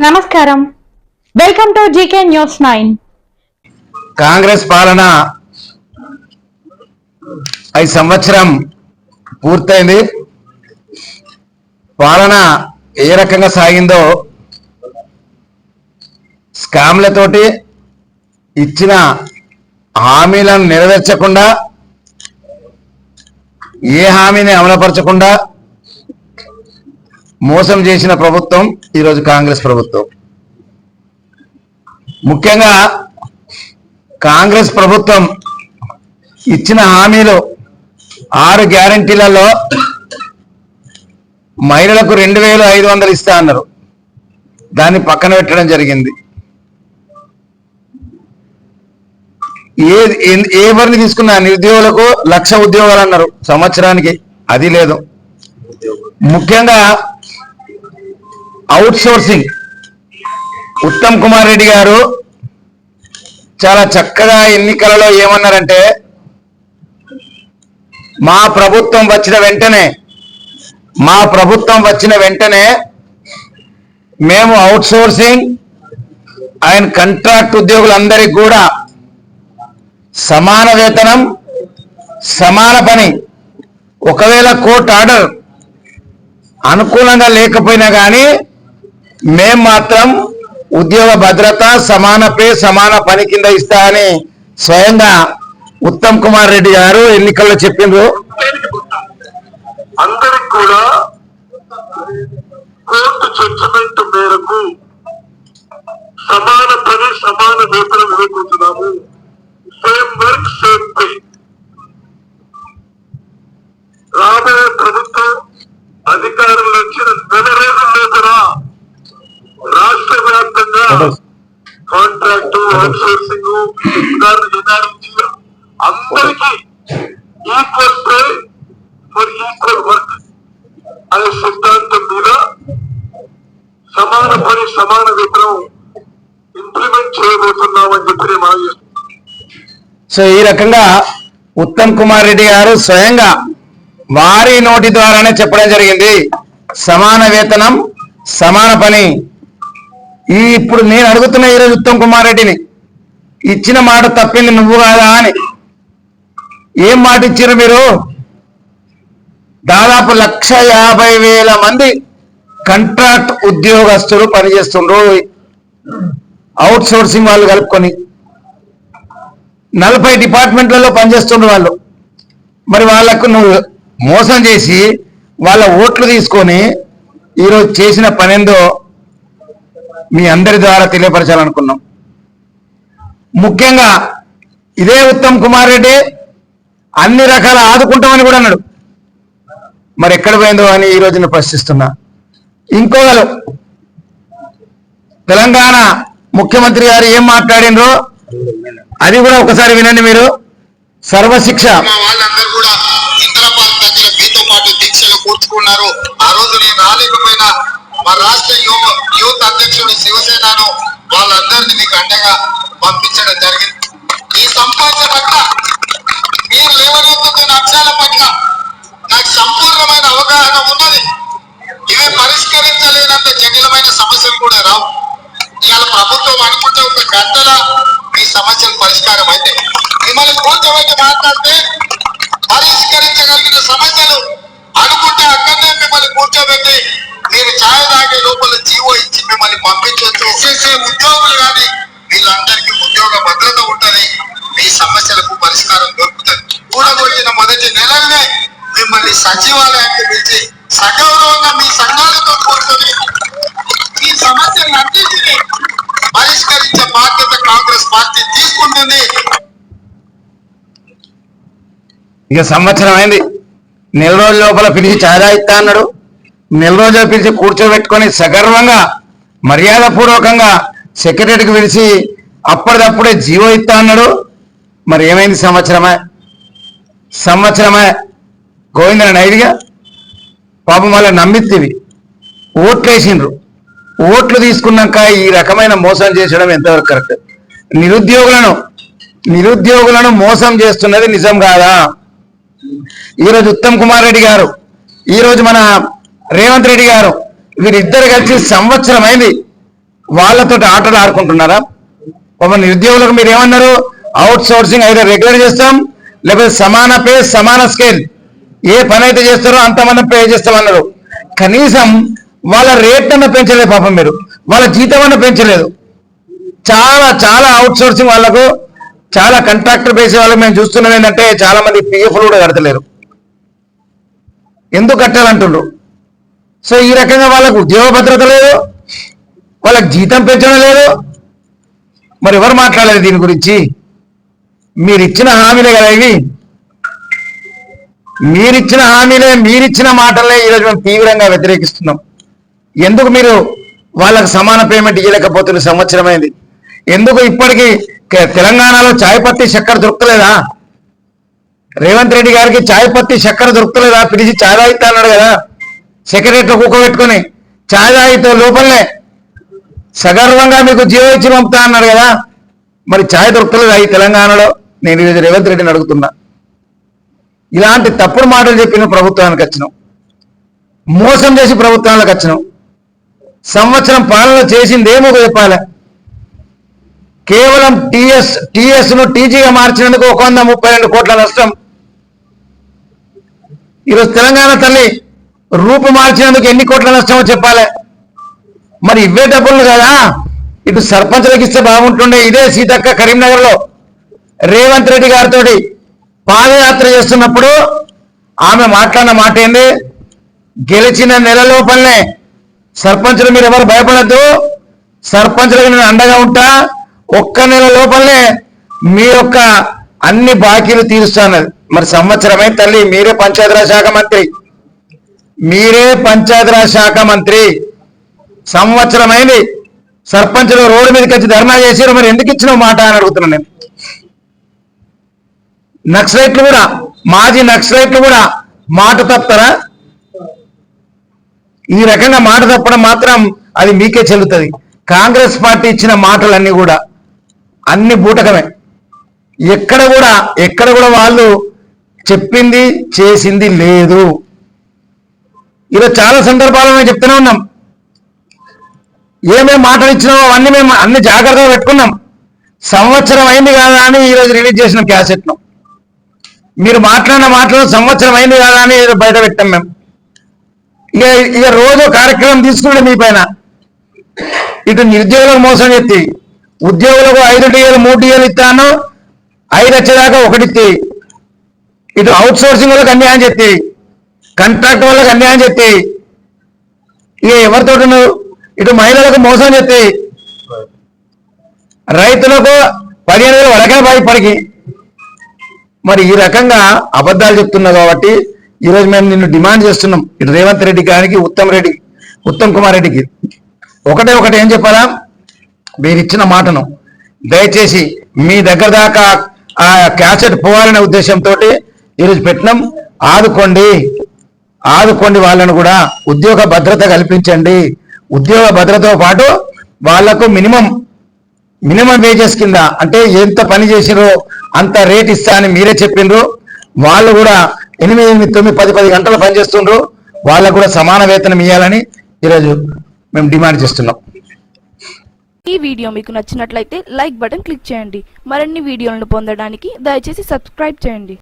నమస్కారం. Welcome to GK news nine Congress పాలన ఐదు సంవత్సరం పూర్తయింది. పాలన ఏ రకంగా సాగిందో స్కామ్లతోటి ఇచ్చిన హామీలను నెరవేర్చకుండా ఏ హామీని అమలుపరచకుండా మోసం చేసిన ప్రభుత్వం ఈరోజు కాంగ్రెస్ ప్రభుత్వం. ముఖ్యంగా కాంగ్రెస్ ప్రభుత్వం ఇచ్చిన హామీలు ఆరు గ్యారంటీలలో మహిళలకు రెండు వేలు ఐదు వందలు ఇస్తా అన్నారు. దాన్ని పక్కన పెట్టడం జరిగింది. ఏ ఏ- ఎవరిని తీసుకున్నా నిరుద్యోగులకు లక్ష ఉద్యోగాలు అన్నారు. సంవత్సరానికి అది లేదు. ముఖ్యంగా అవుట్ సోర్సింగ్ ఉత్తమ్ కుమార్ రెడ్డి గారు చాలా చక్కగా ఎన్నికలలో ఏమన్నారంటే మా ప్రభుత్వం వచ్చిన వెంటనే మా ప్రభుత్వం వచ్చిన వెంటనే మేము అవుట్సోర్సింగ్ ఆయన కంట్రాక్ట్ ఉద్యోగులందరికీ కూడా సమాన వేతనం సమాన పని. ఒకవేళ కోర్టు ఆర్డర్ అనుకూలంగా లేకపోయినా కానీ మేం మాత్రం ఉద్యోగ భద్రత సమాన పే సమాన పని కింద ఇస్తా అని స్వయంగా ఉత్తమ్ కుమార్ రెడ్డి గారు ఎన్నికల్లో చెప్పిండ్రు. అందరికి కూడా కోర్టు జడ్జిమెంట్ మేరకు సమాన పని సమాన వేతనం ఇవ్వబోతున్నాము. సేమ్ వర్క్ సేమ్ పే రాబోయే ప్రభుత్వం అధికారంలో వచ్చిన నెల రోజుల లోపల రాష్ట్ర వ్యాప్తంగా కాంట్రాక్ట్ అవుట్సోర్సింగ్ ఎన్ఆర్జీ అందరికీ equal pay for equal work అనే సిద్ధాంతం మీద సమాన పని సమాన ఇంప్లిమెంట్ చేయబోతున్నామని చెప్పి సో ఈ రకంగా ఉత్తమ్ కుమార్ రెడ్డి గారు స్వయంగా వారి నోటి ద్వారానే చెప్పడం జరిగింది. సమాన వేతనం సమాన పని. ఈ ఇప్పుడు నేను అడుగుతున్న ఈరోజు ఉత్తమ్ కుమార్ రెడ్డిని ఇచ్చిన మాట తప్పింది నువ్వు కాదా అని. ఏం మాట ఇచ్చారు మీరు? దాదాపు లక్ష యాభై వేల మంది కంట్రాక్ట్ ఉద్యోగస్తులు పనిచేస్తుండ్రు. అవుట్ సోర్సింగ్ వాళ్ళు కలుపుకొని నలభై డిపార్ట్మెంట్లలో పనిచేస్తుండ్రు వాళ్ళు. మరి వాళ్ళకు నువ్వు మోసం చేసి వాళ్ళ ఓట్లు తీసుకొని ఈరోజు చేసిన పనేందో మీ అందరి ద్వారా తెలియపరచాలనుకున్నాం. ముఖ్యంగా ఇదే ఉత్తమ్ కుమార్ రెడ్డి అన్ని రకాల ఆదుకుంటామని కూడా అన్నాడు. మరి ఎక్కడ పోయిందో అని ఈ రోజున ప్రశ్నిస్తున్నా. ఇంకోగలు తెలంగాణ ముఖ్యమంత్రి గారు ఏం మాట్లాడినరో అది కూడా ఒకసారి వినండి మీరు. సర్వశిక్ష. మా వాళ్ళందరూ కూడా ఇంద్రపాల్ దగ్గర మీతో పాటు దీక్షలు కూర్చుకున్నారు. ఆ రోజు నేను రాలేకపోయినా మా రాష్ట్ర యువత యూత్ అధ్యక్షుడు శివసేనను వాళ్ళందరినీ మీకు పరిష్కారం అయితే మిమ్మల్ని కూర్చోబెట్టి మాట్లాడితే పరిష్కరించగలిగిన సమస్యలు అనుకుంటే అక్కడనే మిమ్మల్ని కూర్చోబెట్టి మీరు ఛాయ తాగే లోపల జీవో ఇచ్చి మిమ్మల్ని పంపించవచ్చు చేసే ఉద్యోగులు కానీ వీళ్ళందరికీ ఉద్యోగ భద్రత ఉంటది. మీ సమస్యలకు పరిష్కారం దొరుకుతుంది. కూడగొట్టిన మొదటి నెలలనే మిమ్మల్ని సచివాలయానికి పిలిచి సగౌరవంగా మీ సంఘాలతో కూర్చొని ఈ సమస్యలన్నింటినీ పరిష్కరించే బాధ్యత కాంగ్రెస్ పార్టీ తీసుకుంటుంది. ఇక సంవత్సరం అయింది. నెల రోజుల లోపల పిలిచి చాదా ఇస్తా అన్నాడు. నెల రోజులు పిలిచి కూర్చోబెట్టుకొని సగర్వంగా మర్యాద పూర్వకంగా సెక్రటరీకి పిలిచి అప్పటిదప్పుడే జీవో ఇస్తా అన్నాడు. మరి ఏమైంది సంవత్సరమే? సంవత్సరమే గోవిందన నైదిగా పాపం వాళ్ళ నమ్మిత్తివి. ఓట్లు వేసిండ్రు ఓట్లు తీసుకున్నాక ఈ రకమైన మోసం చేసడం ఎంతవరకు కరెక్ట్? నిరుద్యోగులను నిరుద్యోగులను మోసం చేస్తున్నది నిజం కాదా? ఈరోజు ఉత్తమ్ కుమార్ రెడ్డి గారు ఈరోజు మన రేవంత్ రెడ్డి గారు వీరిద్దరు కలిసి సంవత్సరం అయింది వాళ్ళతో ఆటలు ఆడుకుంటున్నారా? ఒక నిరుద్యోగులకు మీరు ఏమన్నారు అవుట్ సోర్సింగ్ అయితే రెగ్యులర్ చేస్తాం లేకపోతే సమాన పే సమాన స్కేల్. ఏ పని అయితే చేస్తారో అంత మనం పే చేస్తామన్నారు. కనీసం వాళ్ళ రేట్ అన్న పెంచలేదు పాపం మీరు. వాళ్ళ జీతం అన్న పెంచలేదు. చాలా చాలా అవుట్ సోర్సింగ్ వాళ్ళకు చాలా కంట్రాక్టర్ బేస్ వాళ్ళకి మేము చూస్తున్నాం ఏంటంటే చాలా మంది పిఎఫ్లు కూడా కడతలేరు. ఎందుకు కట్టాలంటుండ్రు? సో ఈ రకంగా వాళ్ళకు ఉద్యోగ భద్రత లేదు వాళ్ళకి జీతం పెంచడం లేదు. మరి ఎవరు మాట్లాడాలి దీని గురించి? మీరు ఇచ్చిన హామీలే కదా ఇవి. మీరిచ్చిన హామీలే మీరిచ్చిన మాటలే ఈరోజు మేము తీవ్రంగా వ్యతిరేకిస్తున్నాం. ఎందుకు మీరు వాళ్ళకు సమాన పేమెంట్ ఇవ్వలేకపోతున్న సంవత్సరమైంది ఎందుకు ఇప్పటికీ తెలంగాణలో చాయ్ పత్తి చక్కెర దొరకలేదా? రేవంత్ రెడ్డి గారికి చాయ్ పత్తి చక్కెర దొరకలేదా? పిలిచి చాయ్ తాగితే అన్నాడు కదా. సెక్రటరీ కూకోబెట్టుకొని చాయ్ తాగితే లోపలనే సగర్వంగా మీకు జీవో ఇచ్చి పంపుతా అన్నాడు కదా. మరి ఛాయ్ దొరకలేదా ఈ తెలంగాణలో? నేను ఈరోజు రేవంత్ రెడ్డిని అడుగుతున్నా. ఇలాంటి తప్పుడు మాటలు చెప్పిన ప్రభుత్వానికి వచ్చినాం. మోసం చేసి ప్రభుత్వానికి వచ్చినాం. సంవత్సరం పాలన చేసిందేమో చెప్పాలి కేవలం టిఎస్ టిఎస్ను టీజీగా మార్చినందుకు ఒక వంద ముప్పై రెండు కోట్ల నష్టం. ఈరోజు తెలంగాణ తల్లి రూపు మార్చినందుకు ఎన్ని కోట్ల నష్టమో చెప్పాలి. మరి ఇవే డబ్బులు కదా. ఇటు సర్పంచ్లకు ఇస్తే బాగుంటుండే. ఇదే సీతక్క కరీంనగర్లో రేవంత్ రెడ్డి గారితో పాదయాత్ర చేస్తున్నప్పుడు ఆమె మాట్లాడిన మాట ఏంది? గెలిచిన నెల లోపలనే సర్పంచులు మీరు ఎవరు భయపడద్దు. సర్పంచులకు నేను అండగా ఉంటా. ఒక్క నెల లోపలనే మీ యొక్క అన్ని బాకీలు తీరుస్తాను. మరి సంవత్సరమే తల్లి మీరే పంచాయతీరాజ్ శాఖ మంత్రి. మీరే పంచాయతీరాజ్ శాఖ మంత్రి. సంవత్సరమైంది అయింది సర్పంచులు రోడ్డు మీదకి వచ్చి ధర్నా చేసారు మరి ఎందుకు ఇచ్చిన మాట అని అడుగుతున్నాను నేను. నక్సలైట్లు కూడా మాజీ నక్సలైట్లు కూడా మాట తప్పుతారా ఈ రకంగా మాట తప్పడం మాత్రం అది మీకే చెల్లుతుంది. కాంగ్రెస్ పార్టీ ఇచ్చిన మాటలన్నీ కూడా అన్ని బూటకమే. ఎక్కడ కూడా ఎక్కడ కూడా వాళ్ళు చెప్పింది చేసింది లేదు. ఈరోజు చాలా సందర్భాలు మేము చెప్తూనే ఉన్నాం. ఏమేమి మాటలు ఇచ్చినామో అవన్నీ మేము అన్ని జాగ్రత్తగా పెట్టుకున్నాం. సంవత్సరం అయింది కాదా అని ఈరోజు రిలీజ్ చేసిన క్యాసెట్ను. మీరు మాట్లాడిన మాటలు సంవత్సరం అయింది కాదా అని బయట పెట్టాం మేము. ఇక ఇక రోజు కార్యక్రమం తీసుకుంటే మీ పైన. ఇటు నిరుద్యోగులకు మోసం చెప్తి ఉద్యోగులకు ఐదు టీఏలు మూడు టీఏలు ఇస్తాను ఐదు వచ్చేదాకా ఒకటి ఇటు అవుట్ సోర్సింగ్ వాళ్ళకి అన్యాయం చెప్తి కాంట్రాక్ట్ వాళ్ళకి అన్యాయం చెప్తి ఇక ఎవరితో ఇటు మహిళలకు మోసం చెప్తే రైతులకు పదిహేను వేలు వరకే బాయి మరి ఈ రకంగా అబద్ధాలు చెప్తున్నారు కాబట్టి ఈరోజు మేము నిన్ను డిమాండ్ చేస్తున్నాం. ఇటు రేవంత్ రెడ్డి గారికి ఉత్తమ్ రెడ్డి ఉత్తమ్ కుమార్ రెడ్డికి. ఒకటే ఒకటి ఏం చెప్పాలా? మీరు ఇచ్చిన మాటను. దయచేసి మీ దగ్గర దాకా ఆ క్యాసెట్ పోవాలనే ఉద్దేశంతో ఈరోజు పెట్టినాం. ఆదుకోండి. ఆదుకోండి వాళ్ళను కూడా. ఉద్యోగ భద్రత కల్పించండి. ఉద్యోగ భద్రతతో పాటు వాళ్ళకు మినిమం మినిమం వేజెస్ కింద అంటే ఎంత పని చేసిరో అంత రేట్ ఇస్తా అని మీరే చెప్పిండ్రు. వాళ్ళు కూడా ఎనిమిది ఎనిమిది తొమ్మిది పది పది గంటలు పనిచేస్తుండ్రు వాళ్ళకు కూడా సమాన వేతనం ఇవ్వాలని ఈరోజు మేము డిమాండ్ చేస్తున్నాం. ఈ వీడియో మీకు నచ్చినట్లయితే లైక్ బటన్ క్లిక్ చేయండి. మరిన్ని వీడియోలను పొందడానికి దయచేసి సబ్స్క్రైబ్ చేయండి.